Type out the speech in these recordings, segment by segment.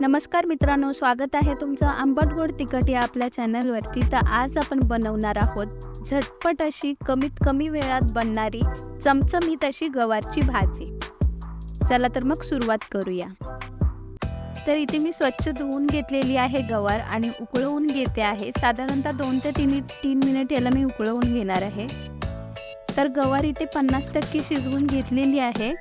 नमस्कार मित्रांनो स्वागत आहे तुमचं आंबट गोड तिखट या आपल्या चॅनलवरती. तर आज आपण बनवणार आहोत झटपट अशी कमीत कमी वेळात बनणारी चमचमीत अशी गवारची भाजी. चला तर मग सुरुवात करूया. तर इथे मी स्वच्छ धुवून घेतलेली आहे गवार आणि उकळवून घेते आहे. साधारणतः दोन ते तीन तीन मिनिट याला मी उकळवून घेणार आहे. तर गवार इथे पन्नास टक्के शिजवून घेतलेली आहे.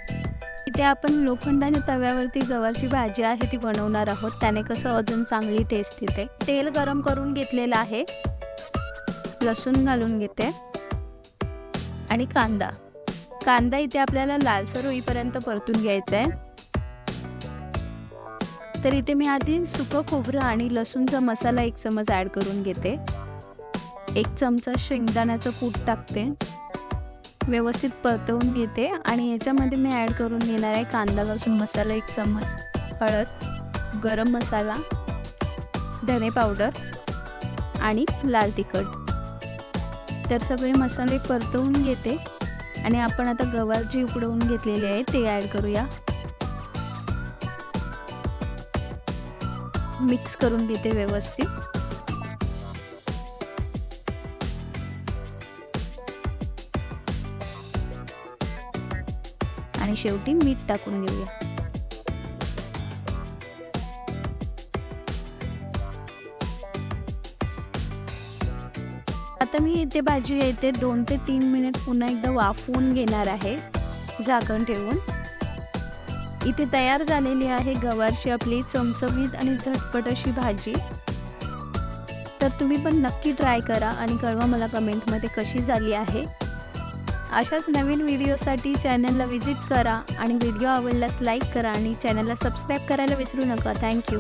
इथे आपण लोखंडाने तव्यावरती गवारची भाजी आहे ती बनवणार आहोत. त्याने कसं अजून चांगली टेस्ट येते. तेल गरम करून घेतलेलं आहे. लसूण घालून घेते. आणि कांदा. कांदा इथे आपल्याला लालसर होईपर्यंत परतून घ्यायचा आहे तर इथे मी आधी सुकं खोबरं आणि लसूणचा मसाला एक चमच ॲड करून घेते. एक चमचा शेंगदाण्याचं कूट टाकते. व्यवस्थित परतवून घेते आणि याच्यामध्ये मी ॲड करून घेणार आहे कांदा लसूण मसाला एक चम्मच हळद गरम मसाला धने पावडर आणि लाल तिखट. तर सगळे मसाले परतवून घेते आणि आपण आता गवार जी उकडवून घेतलेली आहे ते ॲड करूया. मिक्स करून घेते व्यवस्थित. आणि शेवटी मीठ टाकून घेऊया. आता मी इथे भाजी येते. दोन ते तीन मिनिट पुन्हा एकदा वाफवून घेणार आहे. झाकण ठेवून. इथे तयार झालेली आहे गवारची आपली चमचमीत आणि झटपट अशी भाजी. तर तुम्ही पण नक्की ट्राय करा आणि कळवा मला कमेंटमध्ये कशी झाली आहे. अशाच नवीन व्हिडिओसाठी चॅनलला व्हिजिट करा आणि व्हिडिओ आवडल्यास लाईक करा आणि चॅनलला सबस्क्राईब करायला विसरू नका. थँक्यू.